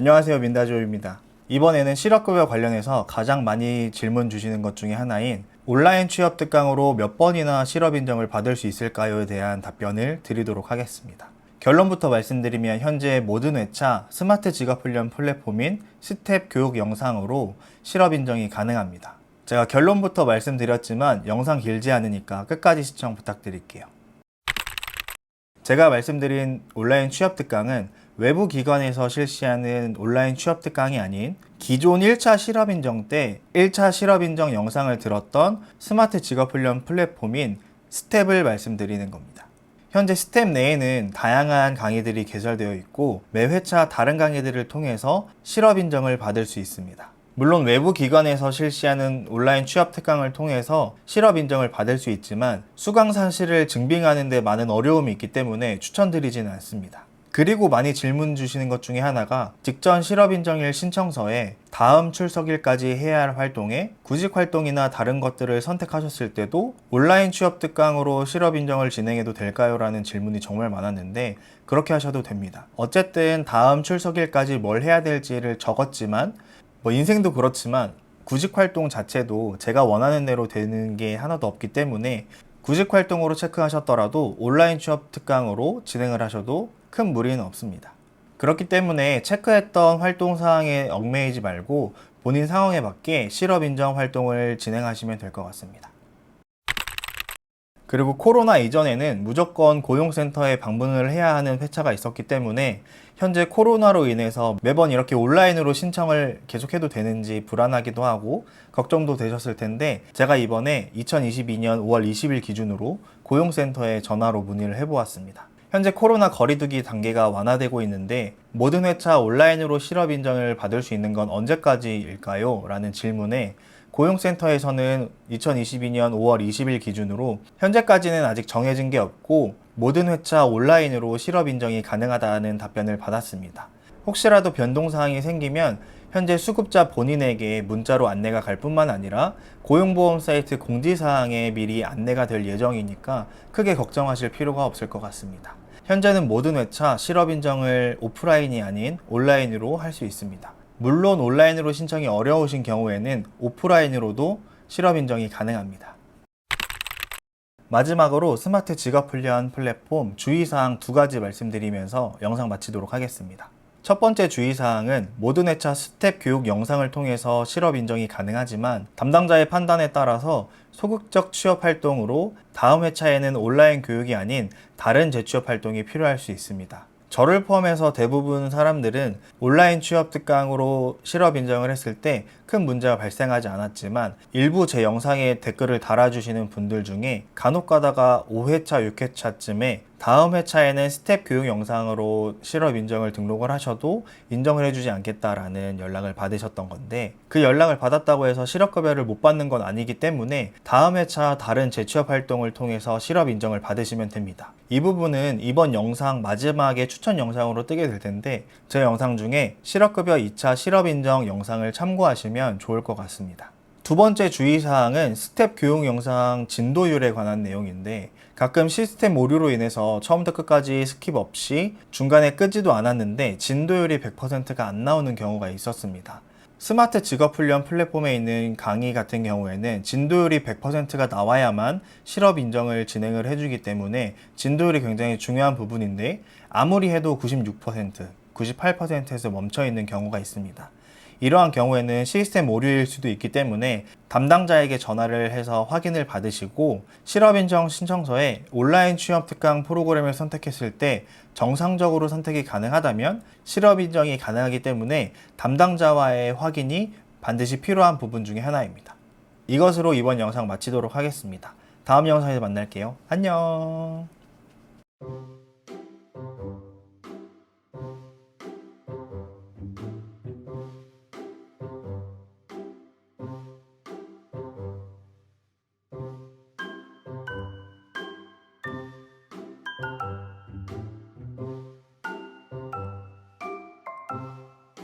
안녕하세요 민다조입니다. 이번에는 실업급여 관련해서 가장 많이 질문 주시는 것 중에 하나인 온라인 취업 특강으로 몇 번이나 실업 인정을 받을 수 있을까요에 대한 답변을 드리도록 하겠습니다. 결론부터 말씀드리면 현재 모든 회차 스마트 직업 훈련 플랫폼인 스텝 교육 영상으로 실업 인정이 가능합니다. 제가 결론부터 말씀드렸지만 영상 길지 않으니까 끝까지 시청 부탁드릴게요. 제가 말씀드린 온라인 취업 특강은 외부 기관에서 실시하는 온라인 취업 특강이 아닌 기존 1차 실업 인정 때 1차 실업 인정 영상을 들었던 스마트 직업 훈련 플랫폼인 스텝을 말씀드리는 겁니다. 현재 스텝 내에는 다양한 강의들이 개설되어 있고 매 회차 다른 강의들을 통해서 실업 인정을 받을 수 있습니다. 물론 외부 기관에서 실시하는 온라인 취업 특강을 통해서 실업 인정을 받을 수 있지만 수강 사실을 증빙하는 데 많은 어려움이 있기 때문에 추천드리지는 않습니다. 그리고 많이 질문 주시는 것 중에 하나가 직전 실업 인정일 신청서에 다음 출석일까지 해야 할 활동에 구직 활동이나 다른 것들을 선택하셨을 때도 온라인 취업 특강으로 실업 인정을 진행해도 될까요? 라는 질문이 정말 많았는데 그렇게 하셔도 됩니다. 어쨌든 다음 출석일까지 뭘 해야 될지를 적었지만 뭐 인생도 그렇지만 구직 활동 자체도 제가 원하는 대로 되는 게 하나도 없기 때문에 구직 활동으로 체크하셨더라도 온라인 취업 특강으로 진행을 하셔도 큰 무리는 없습니다. 그렇기 때문에 체크했던 활동 사항에 얽매이지 말고 본인 상황에 맞게 실업 인정 활동을 진행하시면 될 것 같습니다. 그리고 코로나 이전에는 무조건 고용센터에 방문을 해야 하는 회차가 있었기 때문에 현재 코로나로 인해서 매번 이렇게 온라인으로 신청을 계속해도 되는지 불안하기도 하고 걱정도 되셨을 텐데 제가 이번에 2022년 5월 20일 기준으로 고용센터에 전화로 문의를 해보았습니다. 현재 코로나 거리두기 단계가 완화되고 있는데 모든 회차 온라인으로 실업 인정을 받을 수 있는 건 언제까지일까요? 라는 질문에 고용센터에서는 2022년 5월 20일 기준으로 현재까지는 아직 정해진 게 없고 모든 회차 온라인으로 실업 인정이 가능하다는 답변을 받았습니다. 혹시라도 변동사항이 생기면 현재 수급자 본인에게 문자로 안내가 갈 뿐만 아니라 고용보험 사이트 공지사항에 미리 안내가 될 예정이니까 크게 걱정하실 필요가 없을 것 같습니다. 현재는 모든 회차 실업 인정을 오프라인이 아닌 온라인으로 할 수 있습니다. 물론 온라인으로 신청이 어려우신 경우에는 오프라인으로도 실업 인정이 가능합니다. 마지막으로 스마트 직업 훈련 플랫폼 주의사항 두 가지 말씀드리면서 영상 마치도록 하겠습니다. 첫 번째 주의사항은 모든 회차 스텝 교육 영상을 통해서 실업 인정이 가능하지만 담당자의 판단에 따라서 소극적 취업 활동으로 다음 회차에는 온라인 교육이 아닌 다른 재취업 활동이 필요할 수 있습니다. 저를 포함해서 대부분 사람들은 온라인 취업 특강으로 실업 인정을 했을 때 큰 문제가 발생하지 않았지만 일부 제 영상에 댓글을 달아주시는 분들 중에 간혹 가다가 5회차, 6회차쯤에 다음 회차에는 스텝 교육 영상으로 실업 인정을 등록을 하셔도 인정을 해주지 않겠다라는 연락을 받으셨던 건데 그 연락을 받았다고 해서 실업급여를 못 받는 건 아니기 때문에 다음 회차 다른 재취업 활동을 통해서 실업 인정을 받으시면 됩니다. 이 부분은 이번 영상 마지막에 추천 영상으로 뜨게 될 텐데 제 영상 중에 실업급여 2차 실업 인정 영상을 참고하시면 좋을 것 같습니다. 두 번째 주의사항은 스텝 교육 영상 진도율에 관한 내용인데 가끔 시스템 오류로 인해서 처음부터 끝까지 스킵 없이 중간에 끄지도 않았는데 진도율이 100%가 안 나오는 경우가 있었습니다. 스마트 직업 훈련 플랫폼에 있는 강의 같은 경우에는 진도율이 100%가 나와야만 실업 인정을 진행을 해주기 때문에 진도율이 굉장히 중요한 부분인데 아무리 해도 96%, 98%에서 멈춰 있는 경우가 있습니다. 이러한 경우에는 시스템 오류일 수도 있기 때문에 담당자에게 전화를 해서 확인을 받으시고 실업인정 신청서에 온라인 취업 특강 프로그램을 선택했을 때 정상적으로 선택이 가능하다면 실업인정이 가능하기 때문에 담당자와의 확인이 반드시 필요한 부분 중에 하나입니다. 이것으로 이번 영상 마치도록 하겠습니다. 다음 영상에서 만날게요. 안녕.